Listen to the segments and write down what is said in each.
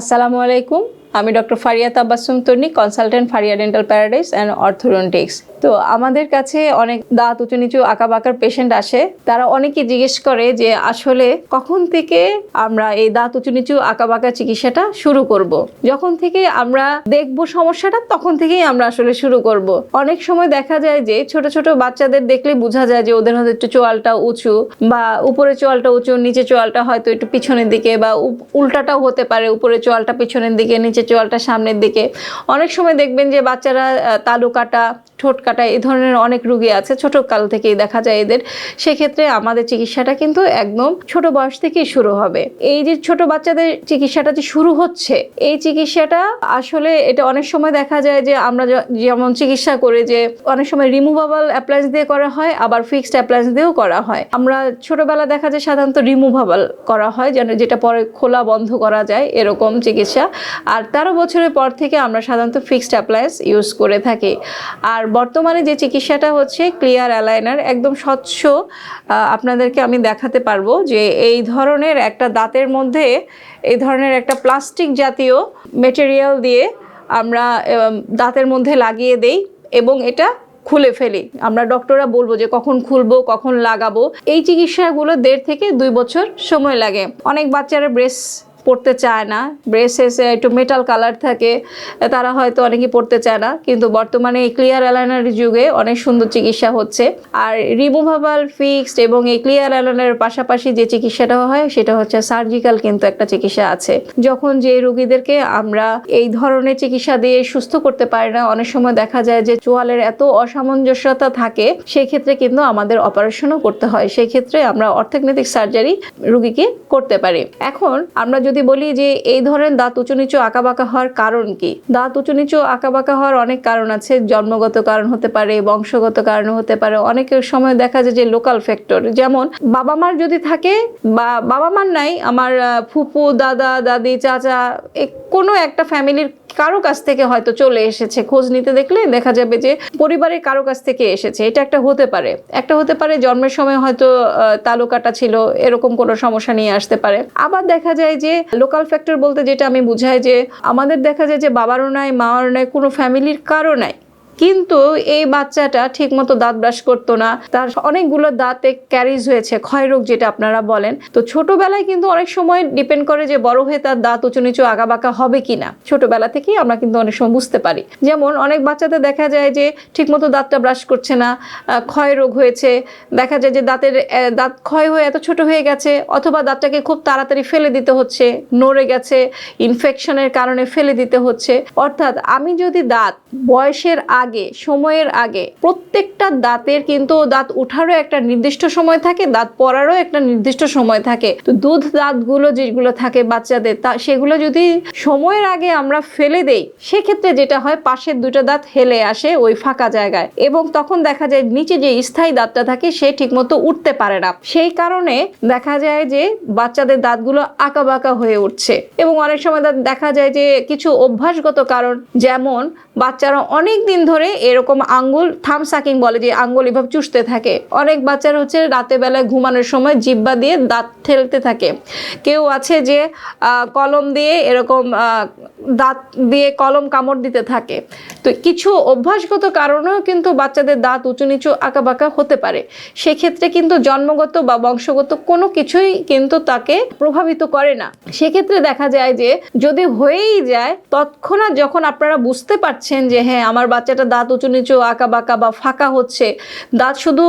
আসসালামু আলাইকুম। আমি doctor Faria Tabassum Tarni consultant Faria dental paradise and orthodontics. তো আমাদের কাছে অনেক দাঁত উঁচু নিচু আঁকা বাঁকার পেশেন্ট আসে তারা অনেকে জিজ্ঞেস করে যে আসলে কখন থেকে আমরা এই দাঁত উঁচু নিচু আঁকা বাঁকা চিকিৎসাটা শুরু করব। যখন থেকে আমরা দেখব সমস্যাটা, তখন থেকেই আমরা আসলে শুরু করব। অনেক সময় দেখা যায় যে ছোট ছোট বাচ্চাদের দেখলে বোঝা যায় যে ওদের হয়তো একটু চোয়ালটা উঁচু বা উপরে চোয়ালটা উঁচু, নিচে চোয়ালটা হয়তো একটু পিছনের দিকে বা উল্টাটাও হতে পারে, উপরে চোয়ালটা পিছনের দিকে, নিচে চোয়ালটা সামনের দিকে অনেক সময় দেখবেন যে বাচ্চারা তালু কাটা ঠোঁট কাটা এই ধরনের অনেক রুগী আছে ছোট কাল থেকেই দেখা যায় এদের। সেক্ষেত্রে আমাদের চিকিৎসাটা কিন্তু একদম ছোট বয়স থেকেই শুরু হবে। এই যে ছোট বাচ্চাদের চিকিৎসাটা যে শুরু হচ্ছে, এই চিকিৎসাটা আসলে এটা অনেক সময় দেখা যায় যে আমরা যেমন চিকিৎসা করে যে অনেক সময় রিমুভাবল অ্যাপ্লায়েন্স দিয়ে করা হয়, আবার ফিক্সড অ্যাপ্লায়েন্স দিয়েও করা হয়। আমরা ছোটবেলা দেখা যায় সাধারণত রিমুভাবল করা হয়, যেন যেটা পরে খোলা বন্ধ করা যায়, এরকম চিকিৎসা। আর তেরো বছরের পর থেকে আমরা সাধারণত ফিক্সড অ্যাপ্লায়েন্স ইউজ করে থাকি। আর বর্তমানে যে চিকিৎসাটা হচ্ছে ক্লিয়ার অ্যালাইনার, একদম স্বচ্ছ আপনাদেরকে আমি দেখাতে পারব যে এই ধরনের একটা দাঁতের মধ্যে, এই ধরনের একটা প্লাস্টিক জাতীয় মেটেরিয়াল দিয়ে আমরা দাঁতের মধ্যে লাগিয়ে দেই এবং এটা খুলে ফেলি। আমরা ডক্টররা বলব যে কখন খুলবো, কখন লাগাবো। এই চিকিৎসাগুলো দেড় থেকে দুই বছর সময় লাগে। অনেক বাচ্চারা ব্রেস পড়তে চায় না। ব্রেসেস একটু মেটাল কালার থাকে, তারা হয়তো অনেকে পড়তে চায় না, কিন্তু বর্তমানে এই ক্লিয়ার অ্যালাইনার যুগে অনেক সুন্দর চিকিৎসা হচ্ছে। আর রিমুভাবল ফিক্সড এবং এই ক্লিয়ার অ্যালাইনারের পাশাপাশি যে চিকিৎসাটা হয়, সেটা হচ্ছে সার্জিক্যাল কিন্তু একটা চিকিৎসা আছে। যখন যে রোগীদেরকে আমরা এই ধরনের চিকিৎসা দিয়ে সুস্থ করতে পারি না, অনেক সময় দেখা যায় যে চোয়ালের এত অসামঞ্জস্যতা থাকে সেই ক্ষেত্রে কিন্তু আমাদের অপারেশনও করতে হয়। সেই ক্ষেত্রে আমরা অর্থনৈতিক সার্জারি রুগীকে করতে পারি। এখন আমরা যদি বলি যে এই ধরনের দাঁত উঁচু নিচু আঁকা বাঁকা হওয়ার কারণ কি? দাঁত উঁচু নিচু আঁকা বাঁকা হওয়ার অনেক কারণ আছে। জন্মগত কারণ হতে পারে, বংশগত কারণ হতে পারে। অনেকের সময় দেখা যায় যে লোকাল ফ্যাক্টর। যেমন বাবা মার যদি থাকে বা বাবা মার নাই, আমার ফুপু, দাদা, দাদি, চাচা কোনো একটা ফ্যামিলির কারও কাছ থেকে হয়তো চলে এসেছে। খোঁজ নিতে দেখলে দেখা যাবে যে পরিবারের কারও কাছ থেকে এসেছে। এটা একটা হতে পারে। একটা হতে পারে জন্মের সময় হয়তো তালুকাটা ছিল, এরকম কোনো সমস্যা নিয়ে আসতে পারে। আবার দেখা যায় যে লোকাল ফ্যাক্টর বলতে যেটা আমি বুঝাই যে আমাদের দেখা যায় যে বাবারও নাই মারও নাই কোনো ফ্যামিলির কারও নাই। কিন্তু এই বাচ্চাটা ঠিকমতো দাঁত ব্রাশ করতো না। তার অনেকগুলো দাঁতে ক্যারিজ হয়েছে ক্ষয়রোগ যেটা আপনারা বলেন। তো ছোটবেলায় কিন্তু অনেক সময় ডিপেন্ড করে যে বড় হয়ে তার দাঁত উঁচু নিচু আঁকাবাঁকা হবে কিনা। ছোটবেলা থেকেই আমরা কিন্তু অনেক সময় বুঝতে পারি। যেমন অনেক বাচ্চাদের দেখা যায় যে ঠিকমতো দাঁতটা ব্রাশ করছে না ক্ষয় রোগ হয়েছে। দেখা যায় যে দাঁতের দাঁত ক্ষয় হয়ে এত ছোট হয়ে গেছে, অথবা দাঁতটাকে খুব তাড়াতাড়ি ফেলে দিতে হচ্ছে, নড়ে গেছে ইনফেকশনের কারণে ফেলে দিতে হচ্ছে। অর্থাৎ আমি যদি দাঁত বয়সের আগে সময়ের আগে। প্রত্যেকটা দাঁতের কিন্তু দাঁত উঠারও একটা নির্দিষ্ট সময় থাকে, দাঁত পড়ারও একটা নির্দিষ্ট সময় থাকে। তো দুধ দাঁতগুলো যেগুলো থাকে বাচ্চাদের, তা সেগুলো যদি সময়ের আগে আমরা ফেলে দেই, সেক্ষেত্রে যেটা হয়, পাশের দুটো দাঁত হেলে আসে ওই ফাঁকা জায়গায় এবং তখন দেখা যায় নিচে যে স্থায়ী দাঁতটা থাকে, সে ঠিকমতো উঠতে পারে না। সেই কারণে দেখা যায় যে বাচ্চাদের দাঁতগুলো আঁকা বাঁকা হয়ে উঠছে এবং অনেক সময় দেখা যায় যে কিছু অভ্যাসগত কারণ, যেমন বাচ্চারা অনেক দিন ধরে এরকম আঙ্গুল, থাম সাকিং বলে যে আঙ্গুল এভাবে চুষতে থাকে। অনেক বাচ্চারা হচ্ছে রাতে বেলায় ঘুমানোর সময় জিব্বা দিয়ে দাঁত ঠেলতে থাকে। কেউ আছে যে কলম দিয়ে এরকম দাঁত দিয়ে কলম কামড় দিতে থাকে। তো কিছু অভ্যাসগত কারণেও কিন্তু বাচ্চাদের দাঁত উঁচু নিচু আঁকা বাঁকা হতে পারে। সেক্ষেত্রে কিন্তু জন্মগত বা বংশগত কোনো কিছুই কিন্তু তাকে প্রভাবিত করে না। সেক্ষেত্রে দেখা যায় যে, যদি হয়েই যায়, তৎক্ষণাৎ যখন আপনারা বুঝতে পারছেন যে হ্যাঁ আমার বাচ্চাটা দাঁত উঁচু নিচু, আঁকা বাঁকা বা ফাঁকা হচ্ছে। দাঁত শুধু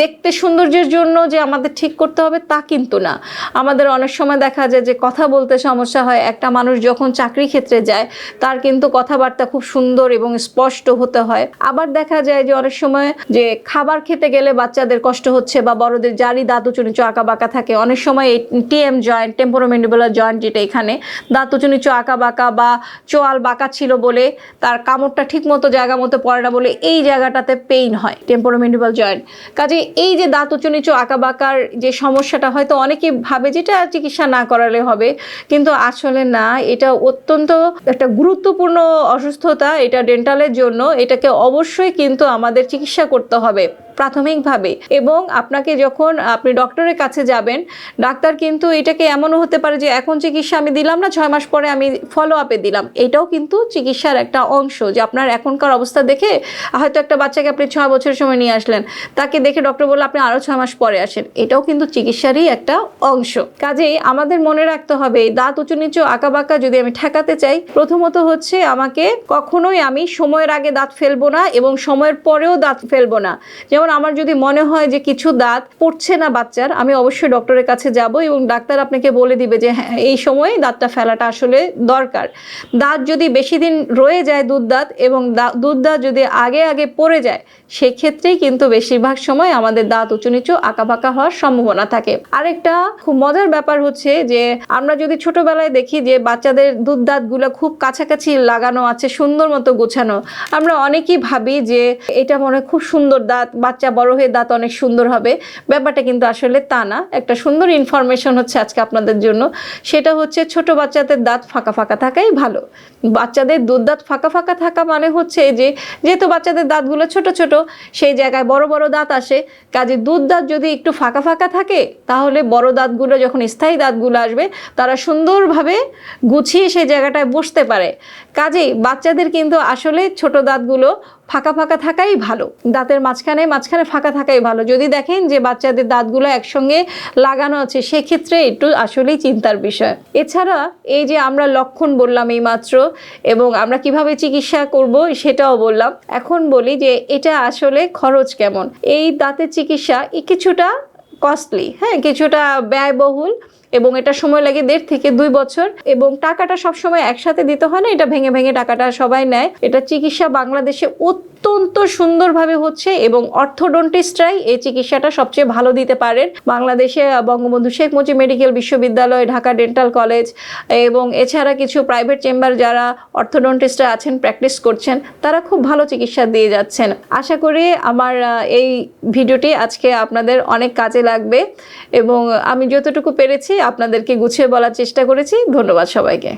দেখতে সৌন্দর্যের জন্য যে আমাদের ঠিক করতে হবে তা কিন্তু না। আমাদের অনেক সময় দেখা যায় যে কথা বলতে সমস্যা হয়। একটা মানুষ যখন চাকরি ক্ষেত্রে যায়, তার কিন্তু কথাবার্তা খুব সুন্দর এবং স্পষ্ট হতে হয়। আবার দেখা যায় যে অনেক সময় যে খাবার খেতে গেলে বাচ্চাদের কষ্ট হচ্ছে বা বড়দের যারই দাঁত উঁচু নিচু, আঁকা বাঁকা থাকে, অনেক সময় এই টিএম জয়েন্ট টেম্পোরোমেন্ডিবুলার জয়েন্ট যেটা এখানে, দাঁত উঁচু নিচু, আঁকা বাঁকা বা চোয়াল বাঁকা ছিল বলে তার কামড়টা ঠিক মতো জায়গা মতো পড়ে না বলে এই জায়গাটাতে পেইন হয় টেম্পোরোমেন্ডিবাল জয়েন্ট কাজে এই যে দাঁত উঁচু নিচু আঁকা বাঁকার যে সমস্যাটা হয়তো অনেকে ভাবে যেটা চিকিৎসা না করালে হবে, কিন্তু আসলে না, এটা অত্যন্ত একটা গুরুত্বপূর্ণ অসুস্থতা এটা ডেন্টালের জন্য, এটাকে অবশ্যই কিন্তু আমাদের চিকিৎসা করতে হবে। প্রাথমিকভাবে। এবং আপনাকে যখন আপনি ডক্টরের কাছে যাবেন, ডাক্তার কিন্তু এটাকে এমনও হতে পারে যে এখন চিকিৎসা আমি দিলাম না, ছয় মাস পরে আমি ফলো আপে দিলাম। এটাও কিন্তু চিকিৎসার একটা অংশ যে আপনার এখনকার অবস্থা দেখে হয়তো একটা বাচ্চাকে আপনি ছয় বছরের সময় নিয়ে আসলেন, তাকে দেখে ডক্টর বলল, আপনি আরও ছয় মাস পরে আসেন। এটাও কিন্তু চিকিৎসারই একটা অংশ। কাজেই আমাদের মনে রাখতে হবে দাঁত উঁচু নিচু আঁকা বাঁকা যদি আমি ঠেকাতে চাই, প্রথমত হচ্ছে আমাকে কখনোই আমি সময়ের আগে দাঁত ফেলব না এবং সময়ের পরেও দাঁত ফেলব না। যেমন আমার যদি মনে হয় যে কিছু দাঁত পড়ছে না বাচ্চার, আমি অবশ্যই ডক্টরের কাছে যাব এবং ডাক্তার আপনাকে বলে দিবে যে হ্যাঁ এই সময় দাঁতটা ফেলাটা আসলে দরকার। দাঁত যদি বেশি দিন রয়ে যায় দুধ দাঁত এবং দুধ দাঁত যদি আগে আগে পড়ে যায়, সেক্ষেত্রেই কিন্তু বেশিরভাগ সময় আমাদের দাঁত উঁচু নিচু আঁকা বাঁকা হওয়ার সম্ভাবনা থাকে। আরেকটা খুব মজার ব্যাপার হচ্ছে যে, আমরা যদি ছোটবেলায় দেখি যে, বাচ্চাদের দুধ দাঁতগুলো খুব কাছাকাছি লাগানো আছে, সুন্দর মতো গোছানো, আমরা অনেকেই ভাবি যে, এটা মনে খুব সুন্দর দাঁত বাচ্চা বড় হয়ে দাঁত অনেক সুন্দর হবে। ব্যাপারটা কিন্তু আসলে তা না। একটা সুন্দর ইনফরমেশন হচ্ছে আজকে আপনাদের জন্য। সেটা হচ্ছে ছোট বাচ্চাদের দাঁত ফাঁকা ফাঁকা থাকাই ভালো। বাচ্চাদের দুধ দাঁত ফাঁকা ফাঁকা থাকা মানে হচ্ছে যে, যেহেতু বাচ্চাদের দাঁতগুলো ছোট ছোট, সেই জায়গায় বড় বড় দাঁত আসে। কাজে দুধ দাঁত যদি একটু ফাঁকা ফাঁকা থাকে, তাহলে বড় দাঁতগুলো যখন স্থায়ী দাঁতগুলো আসবে, তারা সুন্দরভাবে গুছিয়ে সেই জায়গাটায় বসতে পারে। কাজেই বাচ্চাদের কিন্তু আসলে ছোট দাঁতগুলো ফাঁকা ফাঁকা থাকাই ভালো। দাঁতের মাঝখানে মাঝখানে ফাঁকা থাকাই ভালো। যদি দেখেন যে বাচ্চাদের দাঁতগুলো একসঙ্গে লাগানো আছে, সেক্ষেত্রে একটু আসলেই চিন্তার বিষয়। এছাড়া এই যে আমরা লক্ষণ বললাম এই মাত্র এবং আমরা কীভাবে চিকিৎসা করব সেটাও বললাম। এখন বলি যে এটা আসলে খরচ কেমন? এই দাঁতের চিকিৎসা কিছুটা কস্টলি হ্যাঁ কিছুটা ব্যয়বহুল। এবং এটা সময় লাগে দেড় থেকে দুই বছর, এবং টাকাটা সবসময় একসাথে দিতে হয় না, এটা ভেঙে ভেঙে টাকাটা সবাই নেয়। এটা চিকিৎসা বাংলাদেশে অত্যন্ত সুন্দরভাবে হচ্ছে, এবং অর্থোডন্টিস্টরাই এই চিকিৎসাটা সবচেয়ে ভালো দিতে পারেন। বাংলাদেশে বঙ্গবন্ধু শেখ মুজিব মেডিকেল বিশ্ববিদ্যালয়, ঢাকা ডেন্টাল কলেজ, এবং এছাড়া কিছু প্রাইভেট চেম্বার যারা অর্থোডন্টিস্টরা আছেন, প্র্যাকটিস করছেন, তারা খুব ভালো চিকিৎসা দিয়ে যাচ্ছেন। আশা করি আমার এই ভিডিওটি আজকে আপনাদের অনেক কাজে লাগবে, এবং আমি যতটুকু পেরেছি আপনাদেরকে গুছিয়ে বলার চেষ্টা করেছি। ধন্যবাদ সবাইকে।